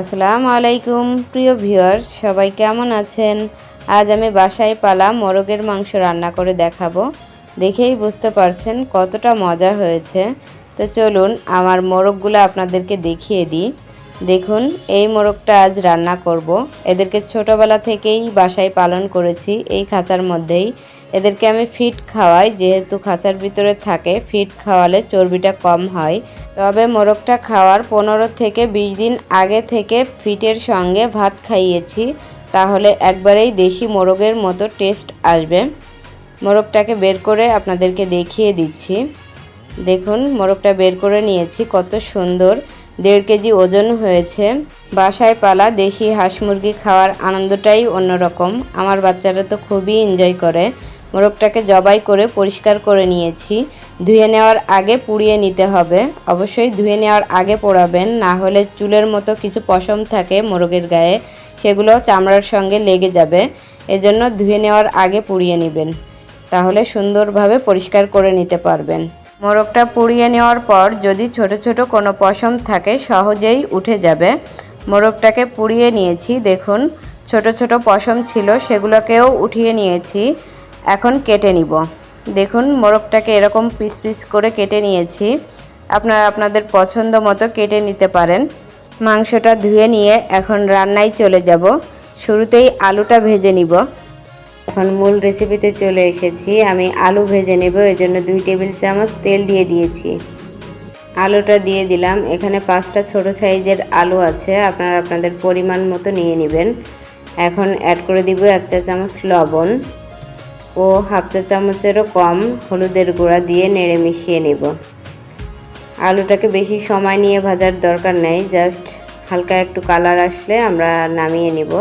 আসসালামু আলাইকুম, প্রিয় ভিউয়ার সবাই কেমন আছেন? আজ আমি বাসায় পালা মোরগের মাংস রান্না করে দেখাবো। দেখেই বুঝতে পারছেন কতটা মজা হয়েছে। তো চলুন আমার মোরগগুলো আপনাদেরকে দেখিয়ে দিই। দেখুন, এই মোরগটা আজ রান্না করব। এদেরকে ছোটবেলা থেকেই বাসায় পালন করেছি, এই খাঁচার মধ্যেই। এদেরকে আমি ফিট খাওয়াই, যেহেতু খাঁচার ভিতরে থাকে ফিট খাওয়ালে চর্বিটা কম হয়। তবে মোরগটা খাওয়ার পনেরো থেকে বিশ দিন আগে থেকে ফিটের সঙ্গে ভাত খাইয়েছি, তাহলে একবারেই দেশি মোরগের মতো টেস্ট আসবে। মোরগটাকে বের করে আপনাদেরকে দেখিয়ে দিচ্ছি। দেখুন, মোরগটা বের করে নিয়েছি, কত সুন্দর। দেড় কেজি ওজন হয়েছে। বাসায় পালা দেশি হাঁস মুরগি খাওয়ার আনন্দটাই অন্যরকম। আমার বাচ্চারা তো খুবই এনজয় করে। মোরগটাকে জবাই করে পরিষ্কার করে নিয়েছি। ধুয়ে নেওয়ার আগে পুড়িয়ে নিতে হবে। অবশ্যই ধুয়ে নেওয়ার আগে পোড়াবেন, না হলে চুলের মতো কিছু পশম থাকে মোরগের গায়ে, সেগুলো চামড়ার সঙ্গে লেগে যাবে। এজন্য ধুয়ে নেওয়ার আগে পুড়িয়ে নেবেন। তাহলে সুন্দরভাবে পরিষ্কার করে নিতে পারবেন। মোরগটা পুড়িয়ে নেওয়ার পর যদি ছোট ছোট কোনো পশম থাকে, সহজেই উঠে যাবে। মোরগটাকে পুড়িয়ে নিয়েছি, দেখুন। ছোট ছোট পশম ছিল, সেগুলোকেও উঠিয়ে নিয়েছি। এখন কেটে নিব। দেখুন, মোরগটাকে এরকম পিস পিস করে কেটে নিয়েছি। আপনারা আপনাদের পছন্দ মতো কেটে নিতে পারেন। মাংসটা ধুয়ে নিয়ে এখন রান্নায় চলে যাব। শুরুতেই আলুটা ভেজে নিব। এখন মূল রেসিপিতে চলে এসেছি। আমি আলু ভেজে নেব, এর জন্য দুই টেবিল চামচ তেল দিয়ে দিয়েছি। আলুটা দিয়ে দিলাম। এখানে পাঁচটা ছোট সাইজের আলু আছে, আপনারা আপনাদের পরিমাণ মতো নিয়ে নেবেন। এখন অ্যাড করে দিব এক চা চামচ লবণ ও হাফ চা চামচেরও কম হলুদের গুঁড়া দিয়ে নেড়ে মিশিয়ে নেব। আলুটাকে বেশি সময় নিয়ে ভাজার দরকার নেই, জাস্ট হালকা একটু কালার আসলে আমরা নামিয়ে নিব।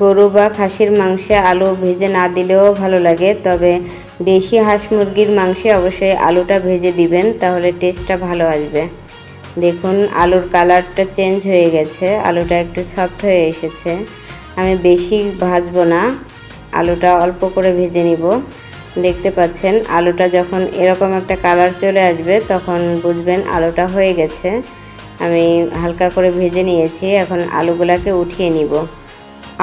গরু বা খাসির মাংসে আলু ভেজে না দিলেও ভালো লাগে, তবে দেশি হাঁস মুরগির মাংসে অবশ্যই আলুটা ভেজে দিবেন, তাহলে টেস্টটা ভালো আসবে। দেখুন, আলুর কালারটা চেঞ্জ হয়ে গেছে, আলুটা একটু সফট হয়ে এসেছে। আমি বেশি ভাজবো না, আলুটা অল্প করে ভেজে নিব। দেখতে পাচ্ছেন, আলুটা যখন এরকম একটা কালার চলে আসবে, তখন বুঝবেন আলুটা হয়ে গেছে। আমি হালকা করে ভেজে নিয়েছি, এখন আলুগুলাকে উঠিয়ে নিব।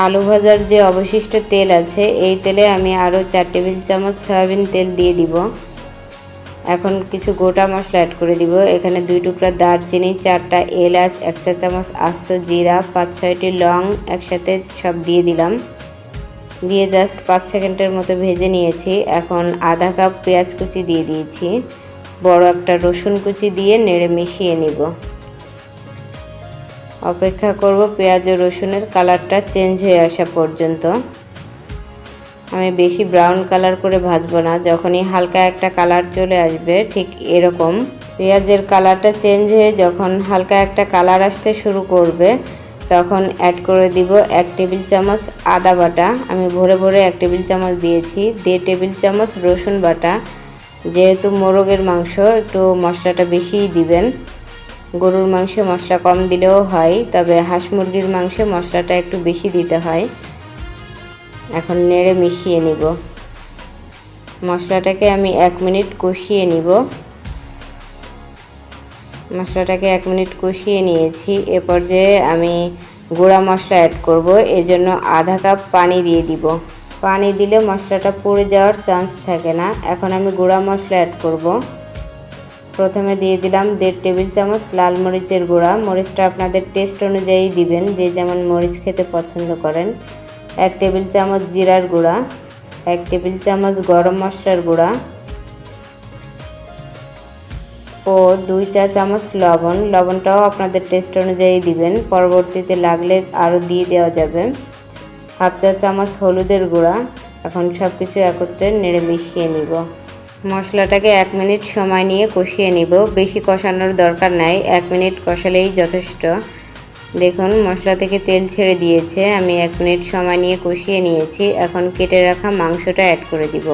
আলু ভাজার যে অবশিষ্ট তেল আছে, এই তেলে আমি আরও চার টেবিল চামচ সয়াবিন তেল দিয়ে দিব। এখন কিছু গোটা মশলা অ্যাড করে দিব। এখানে দুই টুকরা দারচিনি, চারটা এলাচ, এক চা চামচ আস্ত জিরা, পাঁচ ছয়টি লং একসাথে সব দিয়ে দিলাম। দিয়ে জাস্ট পাঁচ সেকেন্ডের মতো ভেজে নিয়েছি। এখন আধা কাপ পেঁয়াজ কুচি দিয়ে দিয়েছি। বড় একটা রসুন কুচি দিয়ে নেড়ে মিশিয়ে নিব। অপেক্ষা করব পেঁয়াজ ও রসুনের কালারটা চেঞ্জ হয়ে আসা পর্যন্ত। আমি বেশি ব্রাউন কালার করে ভাজবো না, যখনই হালকা একটা কালার চলে আসবে, ঠিক এরকম। পেঁয়াজের কালারটা চেঞ্জ হয়ে যখন হালকা একটা কালার আসতে শুরু করবে, তখন অ্যাড করে দিব এক টেবিল চামচ আদা বাটা। আমি ভরে ভরে এক টেবিল চামচ দিয়েছি, দেড় টেবিল চামচ রসুন বাটা। যেহেতু মোরগের মাংস, একটু মশলাটা বেশিই দিবেন। গরুর মাংসে মশলা কম দিলেও হয়, তবে হাঁস মুরগির মাংসে মশলাটা একটু বেশি দিতে হয়। এখন নেড়ে মিশিয়ে নিব। মশলাটাকে আমি এক মিনিট কষিয়ে নিব। মশলাটাকে এক মিনিট কষিয়ে নিয়েছি। এ পর্যায়ে আমি গুঁড়া মশলা অ্যাড করব। এজন্য আধা কাপ পানি দিয়ে দিব। পানি দিলে মশলাটা পুড়ে যাওয়ার চান্স থাকে না। এখন আমি গুঁড়া মশলা অ্যাড করব। প্রথমে দিয়ে দিলাম দেড় টেবিল চামচ লাল মরিচের গুঁড়া। মরিচটা আপনাদের টেস্ট অনুযায়ী দিবেন, যে যেমন মরিচ খেতে পছন্দ করেন। এক টেবিল চামচ জিরার গুঁড়া, এক টেবিল চামচ গরম মশলার গুঁড়া ও দুই চা চামচ লবণ। লবণটাও আপনাদের টেস্ট অনুযায়ী দিবেন, পরবর্তীতে লাগলে আরও দিয়ে দেওয়া যাবে। হাফ চা চামচ হলুদের গুঁড়া। এখন সব কিছু একত্রে নেড়ে মিশিয়ে নিব। মশলাটাকে এক মিনিট সময় নিয়ে কষিয়ে নিব। বেশি কষানোর দরকার নাই, এক মিনিট কষালেই যথেষ্ট। দেখুন, মশলা থেকে তেল ছেড়ে দিয়েছে, আমি এক মিনিট সময় নিয়ে কষিয়ে নিয়েছি। এখন কেটে রাখা মাংসটা অ্যাড করে দিব।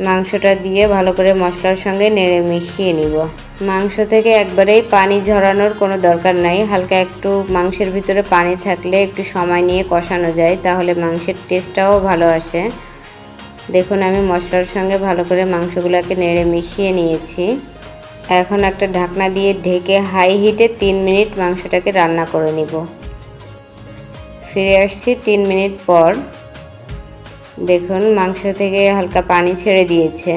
মাংসটা দিয়ে ভালো করে মশলার সঙ্গে নেড়ে মিশিয়ে নিব। মাংস থেকে একবারেই পানি ঝরানোর কোনো দরকার নাই, হালকা একটু মাংসের ভিতরে পানি থাকলে একটু সময় নিয়ে কষানো যায়, তাহলে মাংসের টেস্টটাও ভালো আসে। দেখুন, আমি মশলার সঙ্গে ভালো করে মাংসগুলোকে নেড়ে মিশিয়ে নিয়েছি। এখন একটা ঢাকনা দিয়ে ঢেকে হাই হিটে তিন মিনিট মাংসটাকে রান্না করে নিব। ফিরে আসছি তিন মিনিট পর। দেখুন, মাংস থেকে হালকা পানি ছেড়ে দিয়েছে।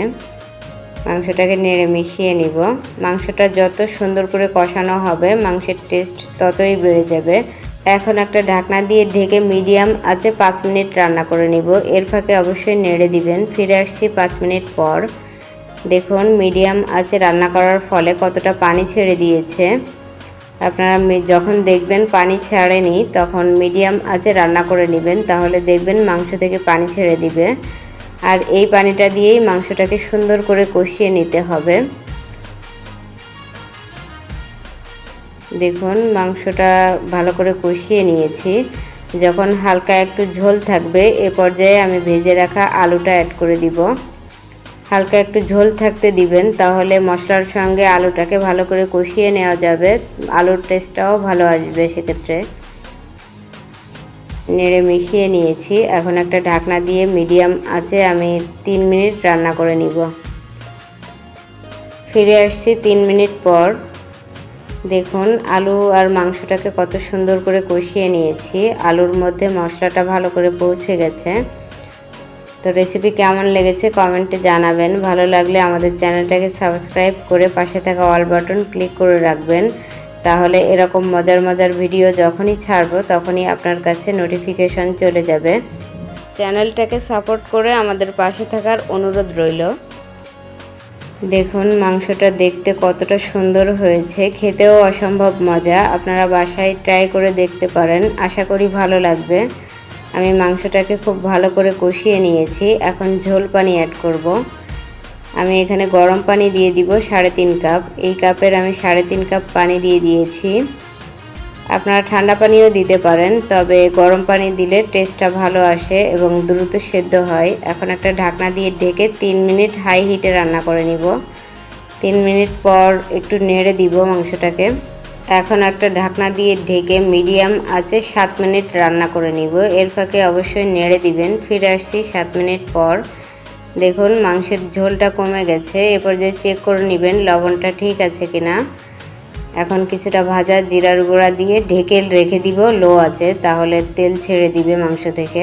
মাংসটাকে নেড়ে মিশিয়ে নিব। মাংসটা যত সুন্দর করে কষানো হবে, মাংসের টেস্ট ততই বেড়ে যাবে। এখন একটা ঢাকনা দিয়ে ঢেকে মিডিয়াম আছে পাঁচ মিনিট রান্না করে নিব। এর ফাঁকে অবশ্যই নেড়ে দিবেন। ফিরে আসছি পাঁচ মিনিট পর। দেখুন, মিডিয়াম আছে রান্না করার ফলে কতটা পানি ছেড়ে দিয়েছে। আপনারা যখন দেখবেন পানি ছাড়েনি, তখন মিডিয়াম আছে রান্না করে নেবেন। তাহলে দেখবেন মাংস থেকে পানি ছেড়ে দিবে। আর এই পানিটা দিয়েই মাংসটাকে সুন্দর করে কষিয়ে নিতে হবে। দেখুন, মাংসটা ভালো করে কষিয়ে নিয়েছি। যখন হালকা একটু ঝোল থাকবে, এ পর্যায়ে আমি ভেজে রাখা আলুটা অ্যাড করে দিব। হালকা একটু ঝোল থাকতে দিবেন, তাহলে মশলার সঙ্গে আলুটাকে ভালো করে কষিয়ে নেওয়া যাবে। আলুর টেস্টটাও ভালো আসবে সেক্ষেত্রে। নেড়ে মিশিয়ে নিয়েছি। এখন একটা ঢাকনা দিয়ে মিডিয়াম আছে, আমি তিন মিনিট রান্না করে নিব। ফিরে আসছি তিন মিনিট পর। দেখুন, আলু আর মাংসটাকে কত সুন্দর করে কষিয়ে নিয়েছি। আলুর মধ্যে মশলাটা ভালো করে পৌঁছে গেছে। তো রেসিপি কেমন লেগেছে কমেন্টে জানাবেন। ভালো লাগলে আমাদের চ্যানেলটাকে সাবস্ক্রাইব করে পাশে থাকা অল বাটন ক্লিক করে রাখবেন। তাহলে এরকম মজার মজার ভিডিও যখনই ছাড়বো, তখনই আপনার কাছে নোটিফিকেশন চলে যাবে। চ্যানেলটাকে সাপোর্ট করে আমাদের পাশে থাকার অনুরোধ রইল। দেখুন, মাংসটা দেখতে কতটা সুন্দর হয়েছে। খেতেও অসম্ভব মজা। আপনারা বাসায় ট্রাই করে দেখতে পারেন। আশা করি ভালো লাগবে। আমি মাংসটাকে খুব ভালো করে কষিয়ে নিয়েছি। এখন ঝোল পানি অ্যাড করব। আমি এখানে গরম পানি দিয়ে দিব সাড়ে তিন কাপ এই কাপের আমি সাড়ে তিন কাপ পানি দিয়ে দিয়েছি। আপনারা ঠান্ডা পানিও দিতে পারেন, তবে গরম পানি দিলে টেস্টটা ভালো আসে এবং দ্রুত সেদ্ধ হয়। এখন একটা ঢাকনা দিয়ে ঢেকে তিন মিনিট হাই হিটে রান্না করে নিব। তিন মিনিট পর একটু নেড়ে দিব মাংসটাকে। এখন একটা ঢাকনা দিয়ে ঢেকে মিডিয়াম আছে সাত মিনিট রান্না করে নিব। এর ফাঁকে অবশ্যই নেড়ে দিবেন। ফিরে আসছি সাত মিনিট পর। দেখুন, মাংসের ঝোলটা কমে গেছে। এ পর্যায়ে চেক করে নেবেন, লবণটা ঠিক আছে কিনা। এখন কিছুটা ভাজা জিরার গুঁড়া দিয়ে ঢেকে রেখে দিব, লো আছে, তাহলে তেল ছেড়ে দিবে মাংস থেকে।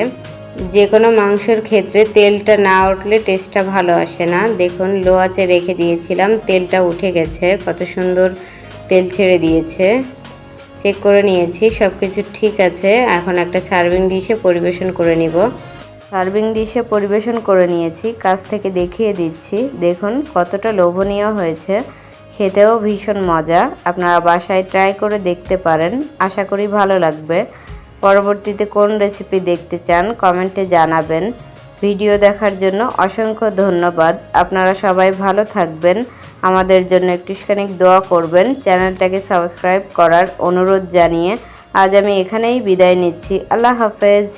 যে কোনো মাংসের ক্ষেত্রে তেলটা না উঠলে টেস্টটা ভালো আসে না। দেখুন, লো আছে রেখে দিয়েছিলাম, তেলটা উঠে গেছে, কত সুন্দর তেল ছেড়ে দিয়েছে। চেক করে নিয়েছি সব কিছু ঠিক আছে। এখন একটা সার্ভিং ডিশে পরিবেশন করে নিব। সার্ভিং ডিশে পরিবেশন করে নিয়েছি, কাছ থেকে দেখিয়ে দিচ্ছি। দেখুন, কতটা লোভনীয় হয়েছে। খেতেও ভীষণ মজা। আপনারা বাসায় ট্রাই করে দেখতে পারেন। আশা করি ভালো লাগবে। পরবর্তীতে কোন রেসিপি দেখতে চান কমেন্টে জানাবেন। ভিডিও দেখার জন্য অসংখ্য ধন্যবাদ। আপনারা সবাই ভালো থাকবেন। আমাদের জন্য একটুখানি দোয়া করবেন। চ্যানেলটাকে সাবস্ক্রাইব করার অনুরোধ জানিয়ে আজ আমি এখানেই বিদায় নিচ্ছি। আল্লাহ হাফেজ।